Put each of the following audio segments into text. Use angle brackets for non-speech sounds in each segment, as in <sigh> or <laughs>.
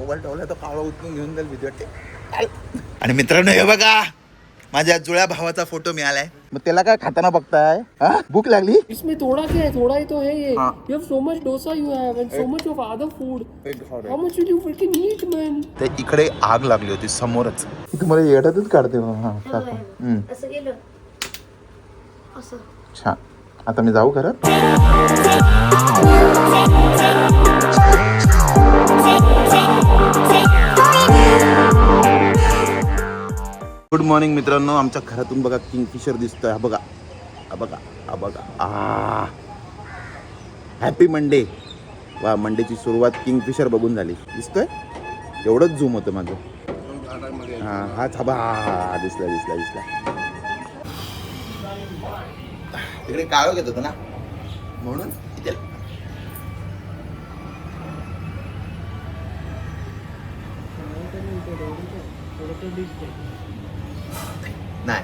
Mobile ठेवला तो कावळा उचलून घेऊन जाईल भीती वाटते आणि मित्रांनो हे बघा. माझ्या जुळ्या भावाचा फोटो मिळालाय. मग त्याला काय खाताना बघताय? हा? भूक लागली? इसमें थोड़ा क्या है? थोड़ा ही तो है ये. हाँ। you have so much dosa you have and so much of other food. how much will you freaking eat man? ते इकडे आग लागली होती समोरच. तुम्हाला येड्यातच काढते मग. हा दाखव. हम्म, असं गेलं. असं. छान. आता मी जाऊ खरं <laughs> गुड मॉर्निंग मित्रांनो. आमच्या घरातून बघा किंगफिशर दिसतोय. हा बघा. हा बघा. हा बघा. आ. हॅपी मंडे वा मंडेची सुरुवात किंगफिशर बघून झाली. दिसतोय? एवढंच झूम होतं माझं. हा हा थांबा हा हा हा दिसला दिसला दिसला. तिकडे काळो घेत होतं ना? म्हणून नाही.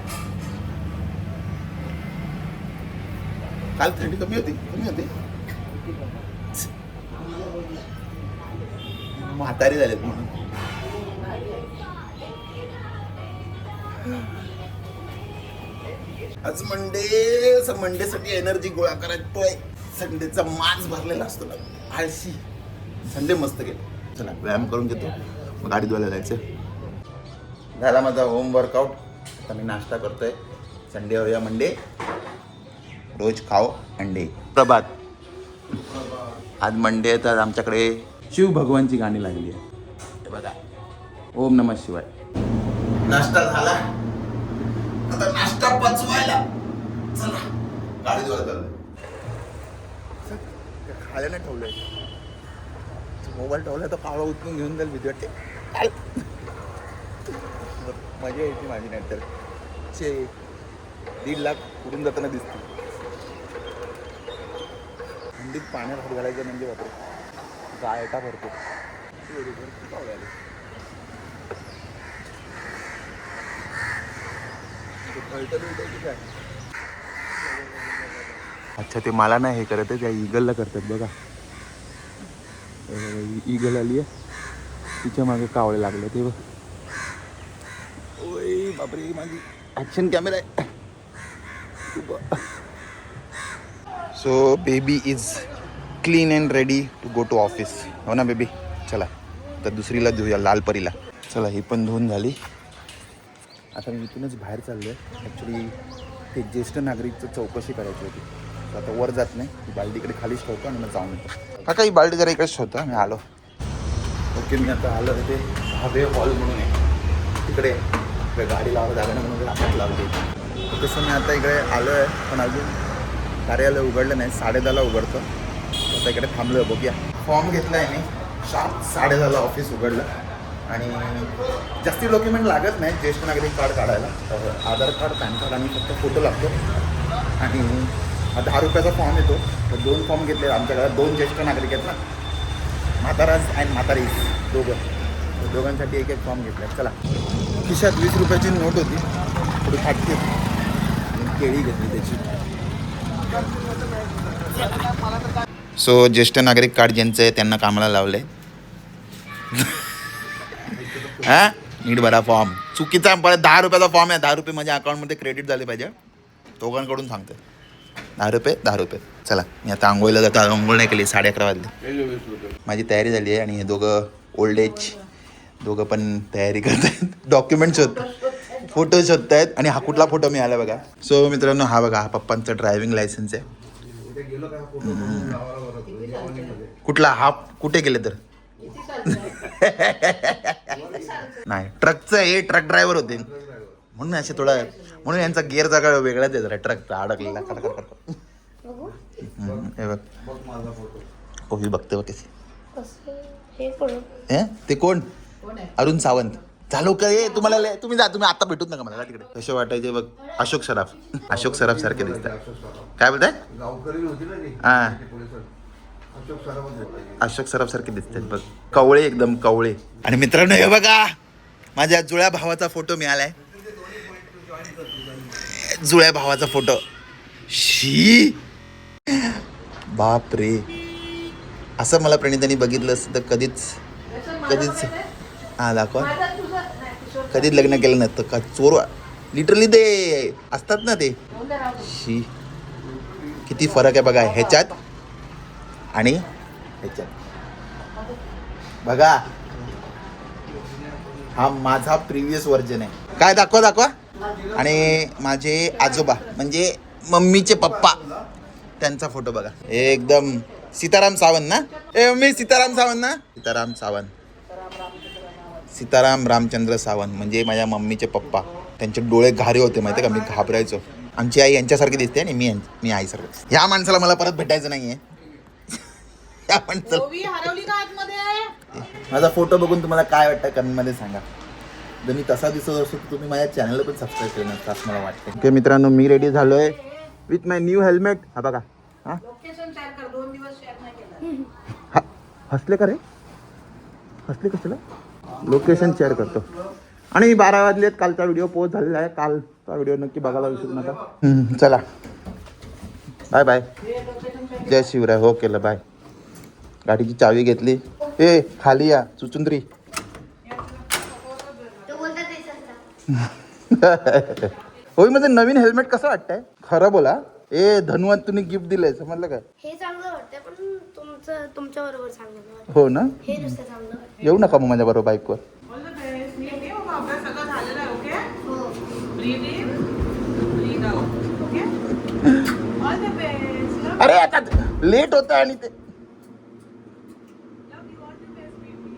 काल थंडी कमी होती कमी होती. म्हातारी झालेत म्हणून. आज मंडे असं मंडेसाठी एनर्जी गोळा करायचोय संडेचा माज भरलेला असतो ना. आळशी. संडे मस्त गेला. चला व्यायाम करून घेतो. मग गाडी धुवायला जायचं झाला माझा होम वर्कआउट आता मी नाश्ता करतोय. संडे या मंडे रोज खाओ अंडे प्रभात. आज मंडे आहे तर आमच्याकडे शिव भगवानची गाणी लागली आहे. बघा. ओम नमः शिवाय. नाश्ता झाला. आता नाश्ता पचवायला. चला. गाडी धुवायला खायला नाही ठेवलंय. मोबाईल ठेवलाय तर पावळा उचलून घेऊन जाईल भीती वाटते मजा यायची माझी नंतर चे दीड लाख उडून जाताना दिसते थंडीत पाण्यात हात घालायचं म्हणजे बापरे. गायटा भरतो कावळे आले. अच्छा ते मला नाही हे करत आहे त्या इगलला करतात बघा. इगल आली आहे. तिच्यामागे कावळे लागले ते बघ. बापरे माझी ॲक्शन कॅमेरा आहे. So baby is clean and ready to go to office हो ना बेबी चला. तर दुसरीला धुऊया लालपरीला चला ही पण धुवून झाली. आता मी इथूनच बाहेर चाललो आहे ॲक्च्युली ते ज्येष्ठ नागरिकचं चौकशी करायची होती. तर आता वर जात नाही. ही इकडे खालीच ठेवतो आणि मग जाऊन येतो. काका ही बालदी जरा इकडेच ठेवतो मी आलो. ओके मी आता आलो इथे. हवे हॉल म्हणून आहे. तिकडे इकडे. गाडी लावा जागा ना म्हणून आपण लावली. तसं मी आता इकडे आलो आहे पण अजून कार्यालय उघडलं नाही. साडेदहाला उघडतं. आता इकडे थांबलो आहे बघूया. फॉर्म घेतला आहे मी. शार्प साडेदहाला ऑफिस उघडलं. आणि जास्ती डॉक्युमेंट लागत नाही ज्येष्ठ नागरिक कार्ड काढायला. तर आधार कार्ड पॅन कार्ड आणि फक्त फोटो लागतो. आणि दहा रुपयाचा फॉर्म येतो. तर दोन फॉर्म घेतले आमच्याकडे. दोन ज्येष्ठ नागरिक आहेत ना. म्हाताराज अँड म्हातारी दोघं. दोघांसाठी एक एक फॉर्म घेतला. चला. खिशात वीस रुपयाची नोट होती. थोडी फाटकी होती आणि केळी घेतली त्याची. सो ज्येष्ठ नागरिक कार्ड ज्यांचं आहे त्यांना कामाला लावले <laughs> हा? नीट भरा फॉर्म चुकीचा परत दहा रुपयाचा फॉर्म आहे. दहा रुपये माझ्या अकाउंटमध्ये क्रेडिट झाले पाहिजे. दोघांकडून सांगते. दहा रुपये दहा रुपये. चला मी आता आंघोळीला जातो. आंघोळ नाही केली साडे अकरा वाजले. माझी तयारी झाली आहे आणि हे दोघं ओल्ड एज दोघं पण तयारी करत आहेत डॉक्युमेंट शोधत फोटो शोधत आहेत आणि हा कुठला फोटो मिळाला बघा. सो मित्रांनो हा बघा हा पप्पांचा ड्रायव्हिंग लायसन्स आहे. कुठला? हा कुठे गेले तर? <laughs> नाही ट्रकचं हे ट्रक ड्रायव्हर होते. म्हणून असे थोडा म्हणून यांचा गिअर जागा वेगळाच आहे जरा ट्रकचा अडकलेला. हे बघ. हो ही बघते बघ कसं. ते कोण? अरुण सावंत. झालो का हे तुम्हाला लय- तुम्ही जा तुम्ही आता भेटूच नका मला जा तिकडे. कसे वाटायचे बघ अशोक सराफ. अशोक सराफ सारखे दिसतात. काय बोलताय? हा. अशोक सराफ सारखे दिसतात बघ. कवळे एकदम कवळे. आणि मित्रांनो हे बघा. माझ्या जुळ्या भावाचा फोटो मिळालाय. जुळ्या भावाचा फोटो. शी. बाप रे असं मला प्रणितांनी बघितलं असतं तर कधीच कधीच हा दाखवा. कधीच लग्न केलं नसतं का? चोर लिटरली ते असतात ना ते. शी. किती फरक आहे बघा ह्याच्यात आणि ह्याच्यात. बघा. हा माझा प्रिव्हियस वर्जन आहे. काय दाखवा दाखवा. आणि माझे आजोबा म्हणजे मम्मीचे पप्पा त्यांचा फोटो बघा. एकदम सीताराम सावंत ना? ए मम्मी सीताराम सावंत ना? सीताराम सावंत. सीताराम रामचंद्र सावंत म्हणजे माझ्या मम्मीचे पप्पा. त्यांचे डोळे घारे होते माहिती का? मी घाबरायचो. आमची आई यांच्यासारखी दिसते आणि मी मी आईसारखं या माणसाला मला परत भेटायचं नाहीये. <laughs> या माणसाला ओवी हरवली का आतमध्ये? माझा फोटो बघून तुम्हाला काय वाटतं कमेंटमध्ये सांगा. जर मी तसा दिसत असतो तर तुम्ही माझ्या चॅनलला पण सबस्क्राईब केलं नसतं असं मला वाटतं ओके मित्रांनो मी रेडी झालोय विथ माय न्यू हेल्मेट हा बघा. हा? लोकेशन शेअर कर दोन दिवस शेअर नाही केलं. हा हसले का रे? हसले कशाला? लोकेशन शेअर करतो. आणि बारा वाजलेत कालचा व्हिडिओ पोस्ट झालेला आहे. कालचा व्हिडिओ नक्की बघायला विसरू नका. हम्म, चला. बाय बाय जय शिवराय. हो केलं. बाय गाडीची चावी घेतली. ए खाली या चुचुंद्री सांगता <laughs> होय माझं नवीन हेल्मेट कसं वाटतंय? खरं बोला. ए धनुवंत तुम्ही गिफ्ट दिलंय समजलं काय हे चांगलं वाटतंय पण तुमचं तुमच्या बरोबर चांगलं वाटत. हो ना? हे नुसतं चांगलं वाटतं येऊ नका मग माझ्या बरोबर बाईकवर ऑल द बेस्ट मी मी बाबा अभ्यास सगळं झालेला आहे ओके हो. Breathe in breathe out okay all the best अरे आता लेट होत आणि ते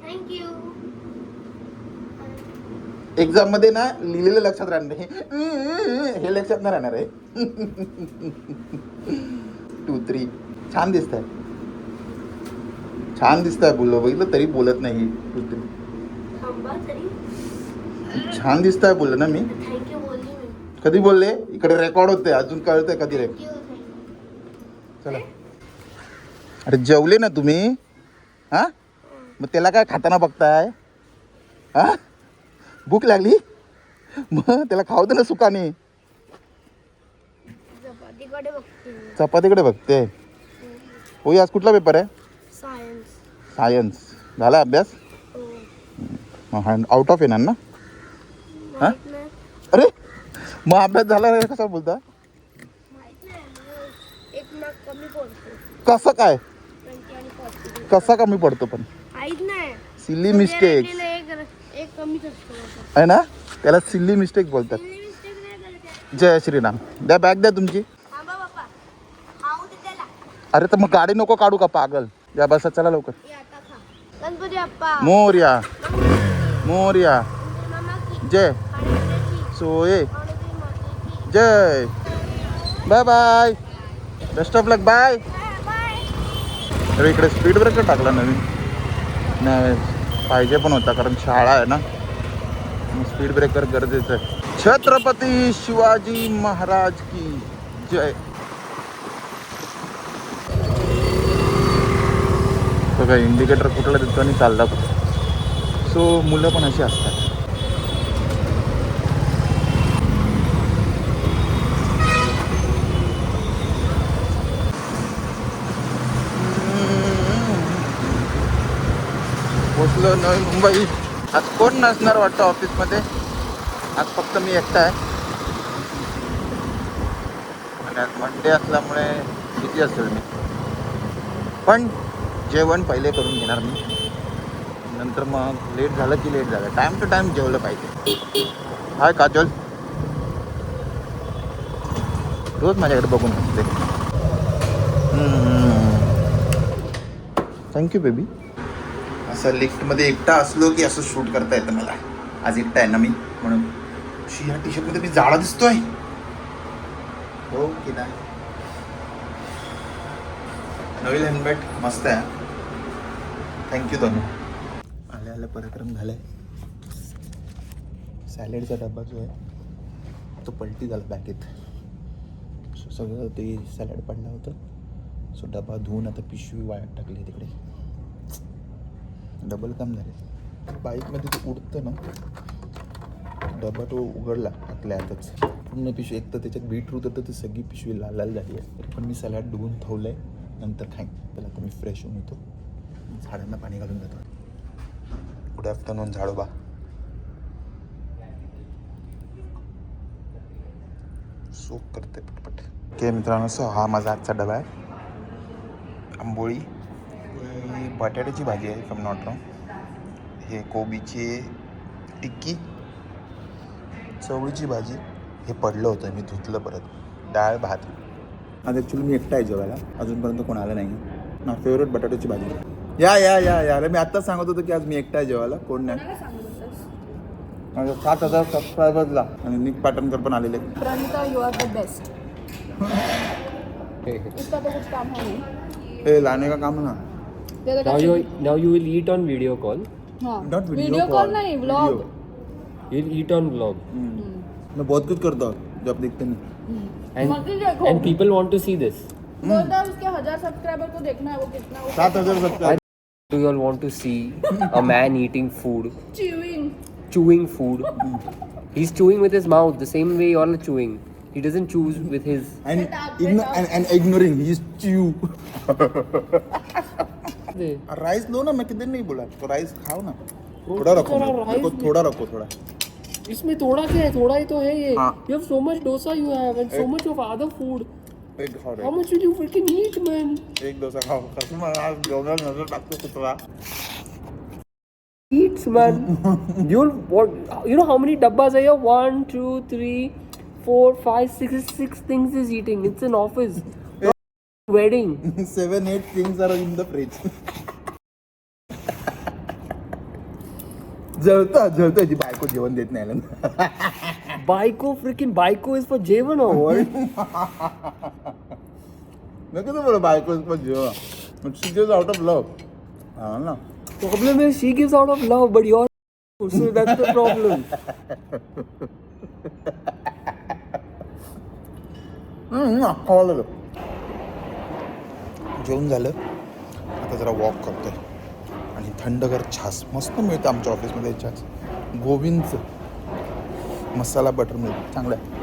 थँक्यू एक्झाममध्ये ना लिहिलेलं लक्षात राहणार नाही. हे लक्षात नाही राहणार आहे. टू थ्री छान दिसत आहे छान दिसत आहे बोललो. बघितलं तरी बोलत नाही. टू थ्री छान दिसत आहे बोललो ना मी. कधी बोलले? इकडे रेकॉर्ड होते अजून कळतंय कधी रे. थँक्यू थँक्यू चला. अरे जेवले ना तुम्ही? हा. मग त्याला काय खाताना बघताय? हा? भूक लागली? मग त्याला खाऊ दे ना सुकाने. चपातीकडे बघते होई आज कुठला पेपर आहे? सायन्स सायन्स झाला अभ्यास? हो. आउट ऑफ येणार ना? हा? अरे मग अभ्यास झाला कसा बोलता? मग कसं काय? कसा कमी पडतो पण? सिली म्हणजे आहे ना? त्याला सिल्ली मिस्टेक बोलतात. जय श्रीराम. द्या बॅग द्या तुमची. अरे तर मग गाडी नको काढू का पागल? या बसा चला लवकर. मोर्या. मोर्या. जय. सोये. जय. Bye bye best of luck bye. Bye अरे इकडे स्पीड ब्रेकर टाकला नवीन. नाही. पाहिजे पण होता कारण शाळा आहे ना. स्पीड ब्रेकर गरजेचं आहे. छत्रपती शिवाजी महाराज की जय. बघा इंडिकेटर कुठला देतो आणि चालला कुठं? सो मुलं पण अशी असतात. पोचलो नवी मुंबई. आज कोण नसणार वाटतं ऑफिसमध्ये? आज फक्त मी एकटा आहे. आणि आज मंडे असल्यामुळे किती असेल मी. पण जेवण पहिले करून घेणार मी. नंतर मग लेट झालं की लेट झालं. टाईम टू टाईम जेवलं पाहिजे. हाय काजल. रोज माझ्याकडे बघून असते थँक्यू बेबी असं लिफ्टमध्ये एकटा असलो की असं शूट करता येतं मला. आज एकटा आहे ना मी म्हणून. शी ह्या टी शर्टमध्ये मी जाडा दिसतोय. हो की नाही? नवीन हेल्मेट मस्त आहे. Thank you Dhanu. आल्या आल्या पराक्रम झालाय. सॅलेडचा डबा जो आहे तो पलटी झाला बॅगेत. सो सगळं ते सॅलड पडलं होतं. सो डबा धुवून आता पिशवी वाळत टाकली तिकडे. डबल काम झाले. बाईकमध्ये ते उडतं ना डबा तो उघडला आतल्या आतच. पूर्ण पिशवी एक तर त्याच्यात बीट बीटरूट होतं ती सगळी पिशवी लाल लाल झाली आहे. पण मी सलाड डुबून ठेवलं आहे नंतर खाईन. त्याला तर मी फ्रेश होऊन येतो. झाडांना पाणी घालून देतो गुड आफ्टरनून झाडोबा. सोप करते पटपट. ओके मित्रांनो सो हा माझा आजचा डबा आहे. आंबोळी. ही बटाट्याची भाजी आहे फ्रॉम नॉट रॉंग हे कोबीची टिक्की चवळीची भाजी हे पडलं होतं मी धुतलं परत. डाळ भात. आज ॲक्च्युली मी एकटा आहे जेवायला. अजूनपर्यंत कोण आलं नाही ना फेवरेट बटाट्याची भाजी. या या या या. अरे मी आत्ताच सांगत होतो की आज मी एकटा आहे जेवायला. कोण नाही. सात हजार सबस्क्रायबर्सला आणि निक पाटणकर पण आलेले. Pranita you are the best हे लाने का काम ना? Now you now you will eat on video call. हाँ Not video video call, call नहीं vlog video. You'll eat on vlog. मैं बहुत कुछ करता हूँ जब देखते नहीं And देखो and people want to see this. बोलता है उसके हजार सब्सक्राइबर को देखना है वो कितना वो सात हजार subscriber Do you all want to see a man eating food, chewing chewing food? He's chewing with his mouth the same way you all are chewing. He doesn't chew with his. and Get up, igno- get up. and, and ignoring he is chew they. Rice लो ना मैं किधर नहीं बोला? तो rice खाओ ना। थोड़ा रखो रखो थोड़ा रखो थोड़ा। इसमें थोड़ा क्या है? थोड़ा ही तो है ये। You have so much dosa you have and so much of other food एक how much you freaking eat man एक डोसा खाओ कसम आज डोगर नज़र डाक्टर कुत्ता Eats man, <laughs> you'll what you know how many dabbas are here? One, two, three, four, five, six, six things is eating. It's an office. <laughs> wedding seven eight things are in the fridge जळतं जळतं जी बायको जेवण देत नाही ना freaking Baiko is for Jevan or what? मी कसं बोला बायको पण जेवण she gives out of love हा ना problem is she gives out of love, but you're so that's the problem. खावा लागलं जेवण झालं. आता जरा वॉक करतोय. आणि थंडगर छास. मस्त मिळतं आमच्या ऑफिसमध्ये छास. गोविंदचं मसाला बटर मिळतं. चांगलं आहे.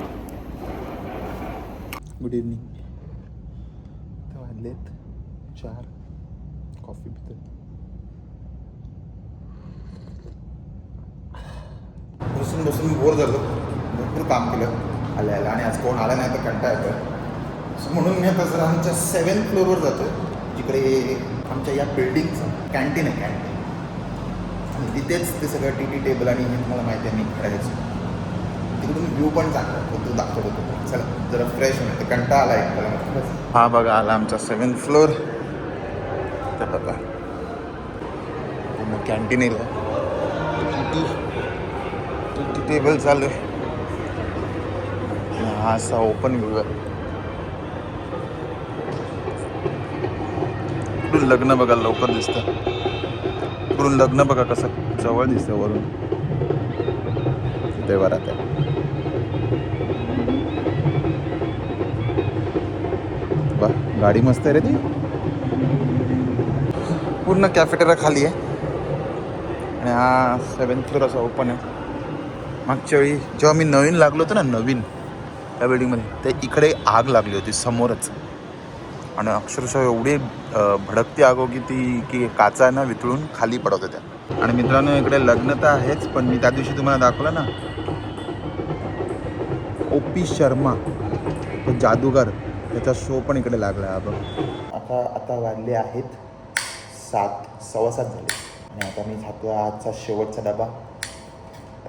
गुड इव्हनिंग तर वाढलेत चार. कॉफी पितो बसून बसून बोर झालं. भरपूर काम केलं. आल्या आलं आणि आज कोण आला नाही तर कंटा येतो म्हणून मी आता जरा आमच्या सेवन फ्लोअरवर जातो जिकडे आमच्या या बिल्डिंगचं कॅन्टीन आहे कॅन्टीन आणि तिथेच ते सगळं टी टी टेबल आणि हे तुम्हाला माहिती आहे मी खेळायचं तिकडून व्ह्यू पण चांगला तो दाखवतो चला जरा फ्रेश होईल तर कंटा आला एक मला. हा बघा आला आमचा सेवन फ्लोअर तर बघा. पूर्ण कॅन्टीन येईल टी टेबल चालू आहे. आणि हा असा ओपन व्ह्यू आहे. इकडून लग्न बघा लवकर दिसतं. इकडून लग्न बघा कसं जवळ दिसतं वरून. देवारात आहे वा गाडी मस्त आहे रे ती. पूर्ण कॅफेटेरा खाली आहे. आणि हा सेवन फ्लोर असा ओपन आहे. मागच्या वेळी जेव्हा मी नवीन लागलो होतो ना नवीन त्या बिल्डिंगमध्ये ते इकडे आग लागली होती समोरच. आणि अक्षरशः एवढी भडकती आगो की ती की काचा ना वितळून खाली पडत होत्या आणि मित्रांनो इकडे लग्न तर आहेच पण मी त्या दिवशी तुम्हाला दाखवलं ना ओ पी शर्मा तो जादूगार त्याचा शो पण इकडे लागला आहे बघ. आता आता वाजले आहेत सात सव्वा सात झाले. आणि आता मी खातो आजचा शेवटचा डबा.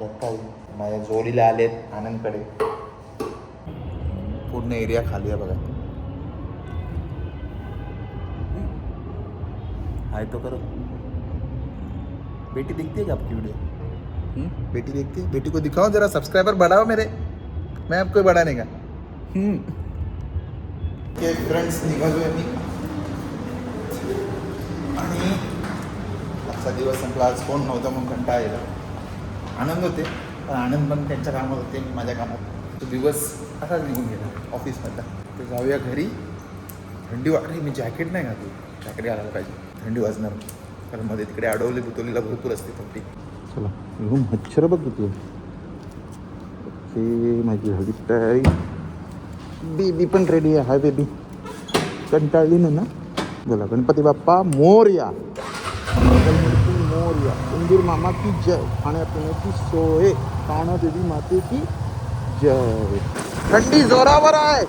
रत्ताई माझ्या जोडीला आलेत आनंदकडे. पूर्ण एरिया खाली आहे बघा. हाय तो करो। बेटी दिखती है क्या आपकी वीडियो हम्म? बेटी देखती है? बेटी को दिखाओ जरा सब्सक्राइबर बढ़ाओ मेरे। मैं आपको बढ़ाने का। के फ्रेंड्स निघालो आहे मी आणि आजचा दिवस संपला आज कोण नव्हता म्हणून कंटाळा येला आनंद होते पण आनंद पण त्यांच्या कामात होते मी माझ्या कामात. तो दिवस असाच निघून गेला ऑफिसमधला तर जाऊया घरी. थंडी वाटली मी जॅकेट नाही घातली. जॅकेट घालायला पाहिजे. थंडी वाजणार कारण मध्ये तिकडे अडवली बुतोलीला भरपूर असते थंडी. चला रूम मच्छर बघ तू ओके माझी हळदी तयारी बेबी पण रेडी आहे हाय बेबी. कंटाळली ना? ना बोला गणपती बाप्पा मोरया. मोर्या मोरया. उंदीर मामा की जय. खाण्यापिण्याची सोय. काना देवी माते की जय. थंडी जोरावर आहे.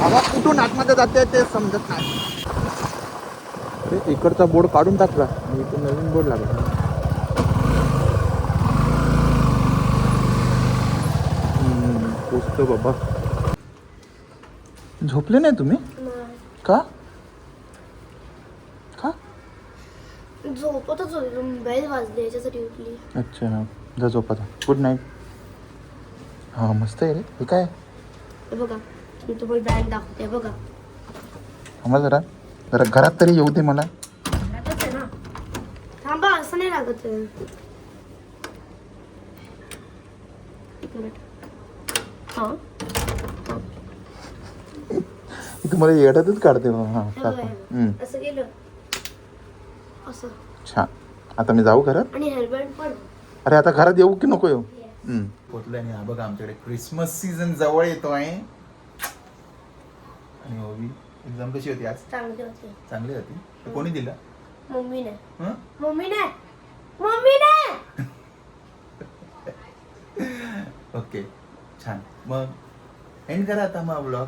हवा कुठून आतमध्ये जाते ते समजत नाही. अरे इकडचा बोर्ड काढून टाकला आणि इथे नवीन बोर्ड लागला. हम्म, पोचतो बाबा. झोपले नाही तुम्ही? का? का? झोपतच होती बेल वाजली याच्यासाठी उठली. अच्छा हा. जा गुड नाईट हां मस्त आहे रे. हे काय? हे बघा. मी तुम्हाला ब्रँड दाखवते बघा. थांबा जरा. जरा घरात तरी येऊ दे मला. घरातच आहे ना? थांबा असं नाही लागत. आहे. एक मिनिट हा? मी तुम्हाला येड्यातच काढते हां हे. बघा, असं केलं असं. छान. आता मी जाऊ घरात? आणि हेल्मेट पण. अरे आता घरात येऊ की नको येऊ? पोचलोय आणि हा बघा आमच्याकडे क्रिसमस सीझन जवळ येतो आहे आणि ओवी एक्झाम कशी होती आज? चांगली होती. चांगली होती? ते कोणी दिलं? मम्मीने हं? मम्मीने मम्मीने <laughs> ओके. छान. मग एंड करा आता मग ब्लॉग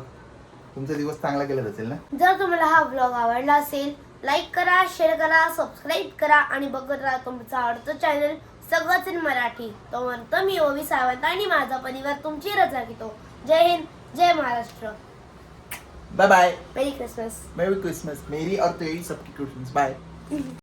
तुमचा दिवस चांगला गेलाच असेल ना? जर तुम्हाला हा ब्लॉग आवडला असेल लाईक करा शेअर करा सबस्क्राईब करा आणि बघत राहा तुमचा आवडतं चॅनल सगळंच इन मराठी. तो म्हणतो मी ओवी सावंत आणि माझा परिवार तुमची रजा घेतो. जय हिंद जय Maharashtra. Bye bye merry Christmas merry Christmas मेरी और तेरी सबकी क्रिसमस बाय <laughs>